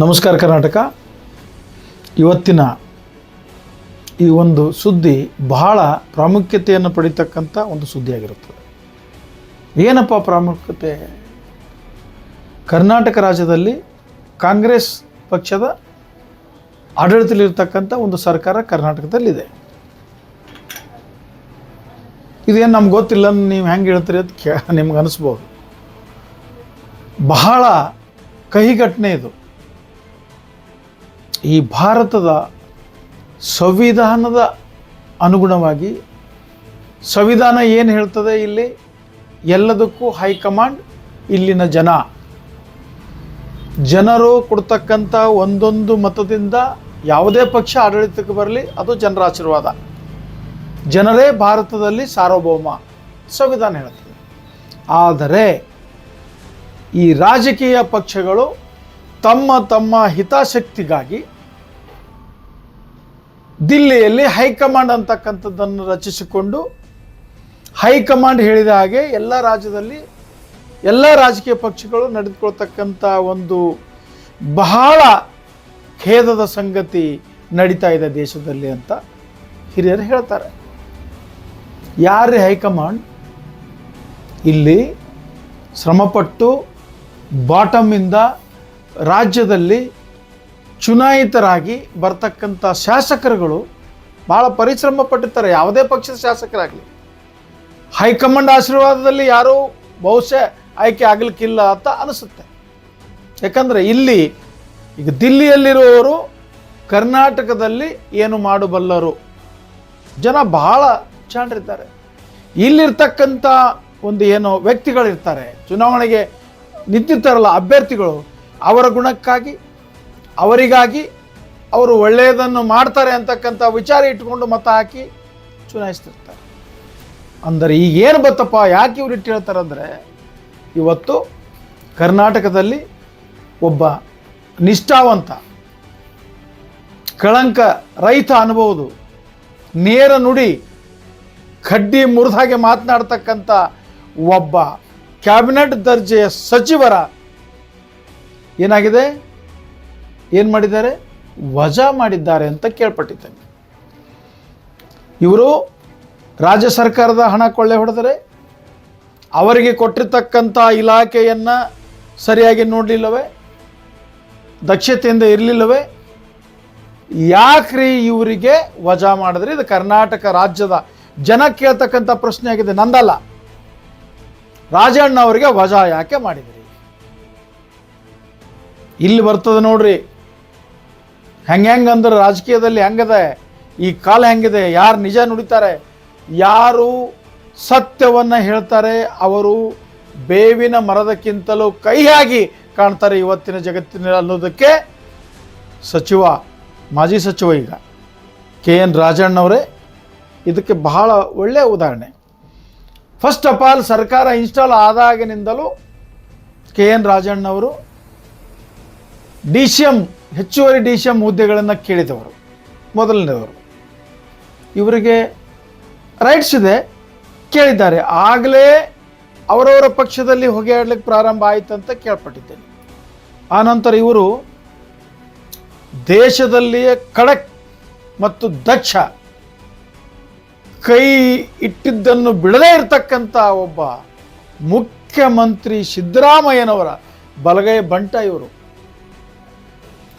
ನಮಸ್ಕಾರ ಕರ್ನಾಟಕ. ಇವತ್ತಿನ ಈ ಒಂದು ಸುದ್ದಿ ಬಹಳ ಪ್ರಾಮುಖ್ಯತೆಯನ್ನು ಪಡಿತಕ್ಕಂಥ ಒಂದು ಸುದ್ದಿಯಾಗಿರುತ್ತದೆ. ಏನಪ್ಪ ಪ್ರಾಮುಖ್ಯತೆ? ಕರ್ನಾಟಕ ರಾಜ್ಯದಲ್ಲಿ ಕಾಂಗ್ರೆಸ್ ಪಕ್ಷದ ಆಡಳಿತದಲ್ಲಿರ್ತಕ್ಕಂಥ ಒಂದು ಸರ್ಕಾರ ಕರ್ನಾಟಕದಲ್ಲಿದೆ. ಇದೇನು ನಮ್ಗೆ ಗೊತ್ತಿಲ್ಲ, ನೀವು ಹೆಂಗೆ ಹೇಳ್ತೀರಿ ಅಂತ ಕೇ ನಿಮ್ಗೆ ಅನಿಸ್ಬೋದು. ಬಹಳ ಕಹಿ ಘಟನೆ ಇದು. ಈ ಭಾರತದ ಸಂವಿಧಾನದ ಅನುಗುಣವಾಗಿ ಸಂವಿಧಾನ ಏನು ಹೇಳ್ತದೆ ಇಲ್ಲಿ? ಎಲ್ಲದಕ್ಕೂ ಹೈಕಮಾಂಡ್ ಇಲ್ಲಿನ ಜನ. ಜನರು ಕೊಡ್ತಕ್ಕಂಥ ಒಂದೊಂದು ಮತದಿಂದ ಯಾವುದೇ ಪಕ್ಷ ಆಡಳಿತಕ್ಕೆ ಬರಲಿ, ಅದು ಜನರ ಆಶೀರ್ವಾದ ಜನರೇ ಭಾರತದಲ್ಲಿ ಸಾರ್ವಭೌಮ ಸಂವಿಧಾನ ಹೇಳ್ತದೆ. ಆದರೆ ಈ ರಾಜಕೀಯ ಪಕ್ಷಗಳು ತಮ್ಮ ತಮ್ಮ ಹಿತಾಸಕ್ತಿಗಾಗಿ ದಿಲ್ಲಿಯಲ್ಲಿ ಹೈಕಮಾಂಡ್ ಅಂತಕ್ಕಂಥದ್ದನ್ನು ರಚಿಸಿಕೊಂಡು ಹೈಕಮಾಂಡ್ ಹೇಳಿದ ಹಾಗೆ ಎಲ್ಲ ರಾಜ್ಯದಲ್ಲಿ ಎಲ್ಲ ರಾಜಕೀಯ ಪಕ್ಷಗಳು ನಡೆದುಕೊಳ್ತಕ್ಕಂಥ ಒಂದು ಬಹಳ ಖೇದದ ಸಂಗತಿ ನಡೀತಾ ಇದೆ ದೇಶದಲ್ಲಿ ಅಂತ ಹಿರಿಯರು ಹೇಳ್ತಾರೆ. ಯಾರೇ ಹೈಕಮಾಂಡ್? ಇಲ್ಲಿ ಶ್ರಮಪಟ್ಟು ಬಾಟಮಿಂದ ರಾಜ್ಯದಲ್ಲಿ ಚುನಾಯಿತರಾಗಿ ಬರ್ತಕ್ಕಂಥ ಶಾಸಕರುಗಳು ಭಾಳ ಪರಿಶ್ರಮ ಪಟ್ಟಿರ್ತಾರೆ. ಯಾವುದೇ ಪಕ್ಷದ ಶಾಸಕರಾಗಲಿ. ಹೈಕಮಾಂಡ್ ಆಶೀರ್ವಾದದಲ್ಲಿ ಯಾರೂ ಬಹುಶಃ ಆಯ್ಕೆ ಆಗಲಿಕ್ಕಿಲ್ಲ ಅಂತ ಅನಿಸುತ್ತೆ. ಯಾಕಂದರೆ ಇಲ್ಲಿ ಈಗ ದಿಲ್ಲಿಯಲ್ಲಿರುವವರು ಕರ್ನಾಟಕದಲ್ಲಿ ಏನು ಮಾಡಬಲ್ಲರು? ಜನ ಬಹಳ ಚಾಂಡ್ರಿದ್ದಾರೆ. ಇಲ್ಲಿರ್ತಕ್ಕಂಥ ಒಂದು ಏನು ವ್ಯಕ್ತಿಗಳಿರ್ತಾರೆ. ಚುನಾವಣೆಗೆ ನಿಂತಿರ್ತಾರಲ್ಲ ಅಭ್ಯರ್ಥಿಗಳು. ಅವರ ಗುಣಕ್ಕಾಗಿ, ಅವರಿಗಾಗಿ ಅವರು ಒಳ್ಳೆಯದನ್ನು ಮಾಡ್ತಾರೆ ಅಂತಕ್ಕಂಥ ವಿಚಾರ ಇಟ್ಕೊಂಡು ಮತ ಹಾಕಿ ಚುನಾಯಿಸ್ತಿರ್ತಾರೆ. ಅಂದರೆ ಈಗ ಏನು ಬತ್ತಪ್ಪ, ಯಾಕೆ ಇವ್ರು ಇಟ್ಟು ಹೇಳ್ತಾರೆ ಅಂದರೆ, ಇವತ್ತು ಕರ್ನಾಟಕದಲ್ಲಿ ಒಬ್ಬ ನಿಷ್ಠಾವಂತ, ಕಳಂಕ ರೈತ ಅನ್ಬೋದು ನೇರ ನುಡಿ, ಕಡ್ಡಿ ಮುರಿದಾಗೆ ಮಾತನಾಡ್ತಕ್ಕಂಥ ಒಬ್ಬ ಕ್ಯಾಬಿನೆಟ್ ದರ್ಜೆಯ ಸಚಿವರ ಏನಾಗಿದೆ? ಏನು ಮಾಡಿದ್ದಾರೆ? ವಜಾ ಮಾಡಿದ್ದಾರೆ ಅಂತ ಕೇಳ್ಪಟ್ಟಿದ್ದೇನೆ. ಇವರು ರಾಜ್ಯ ಸರ್ಕಾರದ ಹಣ ಕೊಳ್ಳೆ ಹೊಡೆದರೆ ಅವರಿಗೆ ಕೊಟ್ಟಿರ್ತಕ್ಕಂಥ ಇಲಾಖೆಯನ್ನು ಸರಿಯಾಗಿ ನೋಡಲಿಲ್ಲವೇ? ದಕ್ಷತೆಯಿಂದ ಇರಲಿಲ್ಲವೇ? ಯಾಕ್ರಿ ಇವರಿಗೆ ವಜಾ ಮಾಡಿದ್ರೆ? ಇದು ಕರ್ನಾಟಕ ರಾಜ್ಯದ ಜನ ಕೇಳ್ತಕ್ಕಂಥ ಪ್ರಶ್ನೆ ಆಗಿದೆ ನಂದಲ್ಲ. ರಾಜಣ್ಣ ಅವರಿಗೆ ವಜಾ ಯಾಕೆ ಮಾಡಿದ್ರಿ? ಇಲ್ಲಿ ಬರ್ತದೆ ನೋಡ್ರಿ. ಹೆಂಗೆ ಹೆಂಗೆ ಅಂದ್ರೆ ರಾಜಕೀಯದಲ್ಲಿ ಹೆಂಗದೆ, ಈ ಕಾಲ ಹೆಂಗಿದೆ, ಯಾರು ನಿಜ ನುಡಿತಾರೆ, ಯಾರು ಸತ್ಯವನ್ನು ಹೇಳ್ತಾರೆ, ಅವರು ಬೇವಿನ ಮರದಕ್ಕಿಂತಲೂ ಕೈಯಾಗಿ ಕಾಣ್ತಾರೆ ಇವತ್ತಿನ ಜಗತ್ತಿನ ಅನ್ನೋದಕ್ಕೆ ಸಚಿವ, ಮಾಜಿ ಸಚಿವ ಈಗ, ಕೆ ಎನ್ ರಾಜಣ್ಣವರೇ. ಇದಕ್ಕೆ ಬಹಳ ಒಳ್ಳೆಯ ಉದಾಹರಣೆ. ಫಸ್ಟ್ ಆಫ್ ಆಲ್ ಸರ್ಕಾರ ಇನ್ಸ್ಟಾಲ್ ಆದಾಗಿನಿಂದಲೂ ಕೆ ಎನ್ ರಾಜಣ್ಣವರು ಡಿ ಸಿ ಎಂ ಹೆಚ್ಚುವರಿ ಡಿ ಸಿ ಎಂ ಹುದ್ದೆಗಳನ್ನು ಕೇಳಿದವರು, ಮೊದಲನೇದವರು. ಇವರಿಗೆ ರೈಟ್ಸ್ ಇದೆ, ಕೇಳಿದ್ದಾರೆ. ಆಗಲೇ ಅವರವರ ಪಕ್ಷದಲ್ಲಿ ಹೊಗೆ ಆಡ್ಲಿಕ್ಕೆ ಪ್ರಾರಂಭ ಆಯಿತು ಅಂತ ಕೇಳ್ಪಟ್ಟಿದ್ದೇನೆ. ಆನಂತರ ಇವರು ದೇಶದಲ್ಲಿಯೇ ಖಡಕ್ ಮತ್ತು ದಕ್ಷ ಕೈ ಇಟ್ಟಿದ್ದನ್ನು ಬಿಡದೇ ಇರತಕ್ಕಂಥ ಒಬ್ಬ ಮುಖ್ಯಮಂತ್ರಿ ಸಿದ್ದರಾಮಯ್ಯನವರ ಬಲಗೈ ಬಂಟ ಇವರು.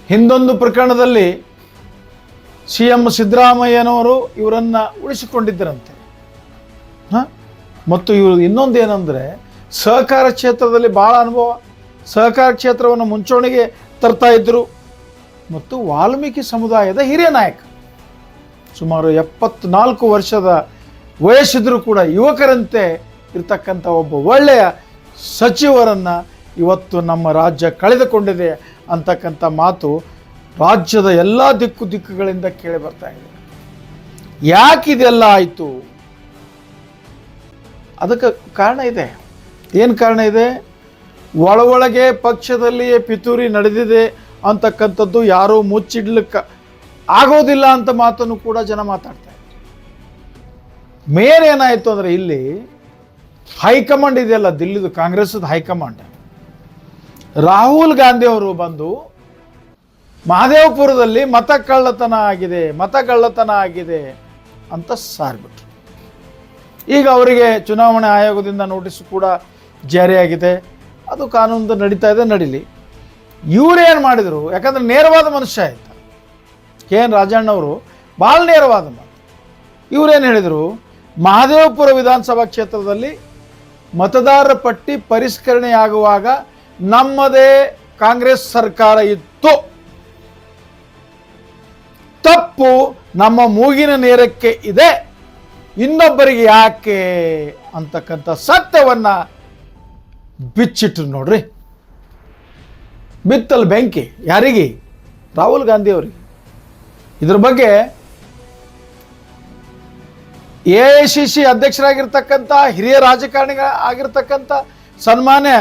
ಹಿಂದೊಂದು ಪ್ರಕರಣದಲ್ಲಿ ಸಿ ಎಂ ಸಿದ್ದರಾಮಯ್ಯನವರು ಇವರನ್ನು ಉಳಿಸಿಕೊಂಡಿದ್ದರಂತೆ. ಹಾಂ? ಮತ್ತು ಇವರು ಇನ್ನೊಂದು ಏನಂದರೆ, ಸಹಕಾರ ಕ್ಷೇತ್ರದಲ್ಲಿ ಭಾಳ ಅನುಭವ. ಸಹಕಾರ ಕ್ಷೇತ್ರವನ್ನು ಮುಂಚೂಣಿಗೆ ತರ್ತಾ ಇದ್ದರು ಮತ್ತು ವಾಲ್ಮೀಕಿ ಸಮುದಾಯದ ಹಿರಿಯ ನಾಯಕ. ಸುಮಾರು ಎಪ್ಪತ್ನಾಲ್ಕು ವರ್ಷದ ವಯಸ್ಸಿದ್ರೂ ಕೂಡ ಯುವಕರಂತೆ ಇರ್ತಕ್ಕಂಥ ಒಬ್ಬ ಒಳ್ಳೆಯ ಸಚಿವರನ್ನು ಇವತ್ತು ನಮ್ಮ ರಾಜ್ಯ ಕಳೆದುಕೊಂಡಿದೆ ಅಂತಕ್ಕಂಥ ಮಾತು ರಾಜ್ಯದ ಎಲ್ಲ ದಿಕ್ಕು ದಿಕ್ಕುಗಳಿಂದ ಕೇಳಿ ಬರ್ತಾ ಇದೆ. ಯಾಕೆ ಇದೆಲ್ಲ ಆಯಿತು? ಅದಕ್ಕೆ ಕಾರಣ ಇದೆ. ಏನು ಕಾರಣ ಇದೆ? ಒಳ ಒಳಗೆ ಪಕ್ಷದಲ್ಲಿಯೇ ಪಿತೂರಿ ನಡೆದಿದೆ ಅಂತಕ್ಕಂಥದ್ದು ಯಾರೂ ಮುಚ್ಚಿಡ್ಲಿಕ್ಕೆ ಆಗೋದಿಲ್ಲ ಅಂತ ಮಾತನ್ನು ಕೂಡ ಜನ ಮಾತಾಡ್ತಾರೆ ಮೇನ್ ಏನಾಯಿತು ಅಂದರೆ ಇಲ್ಲಿ ಹೈಕಮಾಂಡ್ ಇದೆಯಲ್ಲ, ದಿಲ್ಲಿದು ಕಾಂಗ್ರೆಸ್ದು ಹೈಕಮಾಂಡ್. ರಾಹುಲ್ ಗಾಂಧಿ ಅವರು ಬಂದು ಮಹದೇವಪುರದಲ್ಲಿ ಮತ ಕಳ್ಳತನ ಆಗಿದೆ, ಮತ ಕಳ್ಳತನ ಆಗಿದೆ ಅಂತ ಸಾರ್ಬಿಟ್ರು. ಈಗ ಅವರಿಗೆ ಚುನಾವಣೆ ಆಯೋಗದಿಂದ ನೋಟಿಸ್ ಕೂಡ ಜಾರಿಯಾಗಿದೆ. ಅದು ಕಾನೂನು ನಡೀತಾ ಇದೆ, ನಡೀಲಿ. ಏನು ಮಾಡಿದರು? ಯಾಕಂದ್ರೆ ನೇರವಾದ ಮನುಷ್ಯ ಆಯ್ತು. ಕೆ ಎನ್ ರಾಜಣ್ಣವರು ಭಾಳ ನೇರವಾದ ಮಾತು ಇವರೇನು ಹೇಳಿದರು? ಮಹದೇವಪುರ ವಿಧಾನಸಭಾ ಕ್ಷೇತ್ರದಲ್ಲಿ ಮತದಾರರ ಪಟ್ಟಿ ಪರಿಷ್ಕರಣೆಯಾಗುವಾಗ ನಮ್ಮದೇ ಕಾಂಗ್ರೆಸ್ ಸರ್ಕಾರ ಇತ್ತು. ತಪ್ಪು ನಮ್ಮ ಮೂಗಿನ ನೇರಕ್ಕೆ ಇದೆ. ಇನ್ನೊಬ್ಬರಿಗೆ ಯಾಕೆ ಅಂತಕ್ಕಂಥ ಸತ್ಯವನ್ನ ಬಿಚ್ಚಿಟ್ರು ನೋಡ್ರಿ. ಬಿತ್ತಲ್ ಬೆಂಕಿ ಯಾರಿಗೆ? ರಾಹುಲ್ ಗಾಂಧಿ ಅವರಿಗೆ. ಇದ್ರ ಬಗ್ಗೆ ಎ ಐ ಸಿ ಸಿ ಅಧ್ಯಕ್ಷರಾಗಿರ್ತಕ್ಕಂಥ, ಹಿರಿಯ ರಾಜಕಾರಣಿಗಳ ಆಗಿರ್ತಕ್ಕಂಥ ಸನ್ಮಾನ್ಯ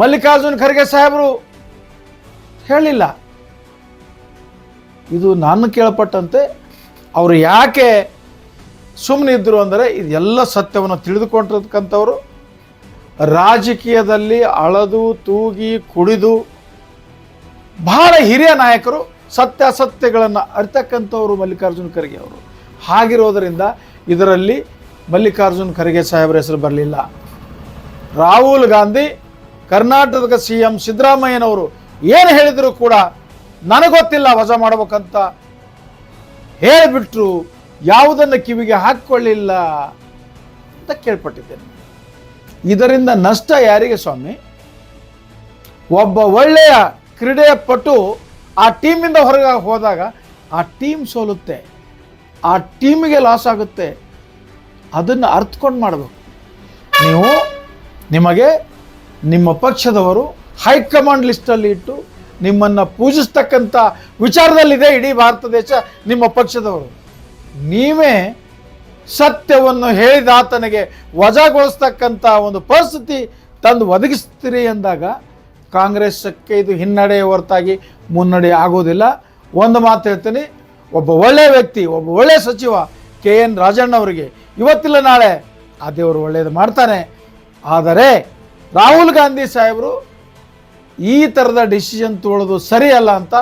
ಮಲ್ಲಿಕಾರ್ಜುನ್ ಖರ್ಗೆ ಸಾಹೇಬರು ಹೇಳಿಲ್ಲ. ಇದು ನಾನು ಕೇಳಪಟ್ಟಂತೆ, ಅವರು ಯಾಕೆ ಸುಮ್ಮನೆ ಅಂದರೆ ಇದೆಲ್ಲ ಸತ್ಯವನ್ನು ತಿಳಿದುಕೊಂಡಿರ್ತಕ್ಕಂಥವ್ರು. ರಾಜಕೀಯದಲ್ಲಿ ಅಳದು, ತೂಗಿ, ಕುಡಿದು ಬಹಳ ಹಿರಿಯ ನಾಯಕರು ಸತ್ಯಾಸತ್ಯಗಳನ್ನು ಅರಿತಕ್ಕಂಥವ್ರು ಮಲ್ಲಿಕಾರ್ಜುನ್ ಖರ್ಗೆ ಅವರು. ಹಾಗಿರೋದರಿಂದ ಇದರಲ್ಲಿ ಮಲ್ಲಿಕಾರ್ಜುನ್ ಖರ್ಗೆ ಸಾಹೇಬರ ಹೆಸರು ಬರಲಿಲ್ಲ. ರಾಹುಲ್ ಗಾಂಧಿ ಕರ್ನಾಟಕದ ಸಿ ಎಂ ಸಿದ್ದರಾಮಯ್ಯನವರು ಏನು ಹೇಳಿದರೂ ಕೂಡ ನನಗೊತ್ತಿಲ್ಲ ವಜಾ ಮಾಡ್ಬೇಕಂತ ಹೇಳಿಬಿಟ್ರು, ಯಾವುದನ್ನು ಕಿವಿಗೆ ಹಾಕ್ಕೊಳ್ಳಿಲ್ಲ ಅಂತ ಕೇಳ್ಪಟ್ಟಿದ್ದೇನೆ. ಇದರಿಂದ ನಷ್ಟ ಯಾರಿಗೆ ಸ್ವಾಮಿ? ಒಬ್ಬ ಒಳ್ಳೆಯ ಕ್ರೀಡೆಯ ಪಟು ಆ ಟೀಮಿಂದ ಹೊರಗೆ ಹೋದಾಗ ಆ ಟೀಮ್ ಸೋಲುತ್ತೆ, ಆ ಟೀಮಿಗೆ ಲಾಸ್ ಆಗುತ್ತೆ, ಅದನ್ನು ಅರ್ಥಕೊಂಡು ಮಾಡಬೇಕು. ನೀವು ನಿಮಗೆ ನಿಮ್ಮ ಪಕ್ಷದವರು ಹೈಕಮಾಂಡ್ ಲಿಸ್ಟಲ್ಲಿ ಇಟ್ಟು ನಿಮ್ಮನ್ನು ಪೂಜಿಸ್ತಕ್ಕಂಥ ವಿಚಾರದಲ್ಲಿದೆ ಇಡೀ ಭಾರತ ದೇಶ ನಿಮ್ಮ ಪಕ್ಷದವರು. ನೀವೇ ಸತ್ಯವನ್ನು ಹೇಳಿದ ಆತನಿಗೆ ವಜಾಗೊಳಿಸ್ತಕ್ಕಂಥ ಒಂದು ಪರಿಸ್ಥಿತಿ ತಂದು ಒದಗಿಸ್ತೀರಿ ಎಂದಾಗ ಕಾಂಗ್ರೆಸ್ಸಕ್ಕೆ ಇದು ಹಿನ್ನಡೆ ಹೊರತಾಗಿ ಮುನ್ನಡೆ ಆಗೋದಿಲ್ಲ. ಒಂದು ಮಾತು ಹೇಳ್ತೀನಿ, ಒಬ್ಬ ಒಳ್ಳೆಯ ವ್ಯಕ್ತಿ, ಒಬ್ಬ ಒಳ್ಳೆಯ ಸಚಿವ ಕೆ ಎನ್ ರಾಜಣ್ಣವರಿಗೆ ಇವತ್ತಿಲ್ಲ ನಾಳೆ ಆ ದೇವರು ಒಳ್ಳೆಯದು ಮಾಡ್ತಾನೆ. ಆದರೆ ರಾಹುಲ್ ಗಾಂಧಿ ಸಾಹೇಬರು ಈ ಥರದ ಡಿಸಿಷನ್ ತಗೊಳ್ಳೋದು ಸರಿಯಲ್ಲ ಅಂತ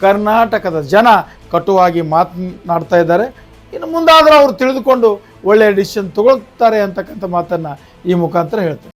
ಕರ್ನಾಟಕದ ಜನ ಕಟುವಾಗಿ ಮಾತನಾಡ್ತಾ ಇದ್ದಾರೆ. ಇನ್ನು ಮುಂದಾದರೂ ಅವರು ತಿಳಿದುಕೊಂಡು ಒಳ್ಳೆಯ ಡಿಸಿಷನ್ ತಗೊಳ್ತಾರೆ ಅಂತಕ್ಕಂಥ ಮಾತನ್ನು ಈ ಮುಖಾಂತರ ಹೇಳ್ತಾರೆ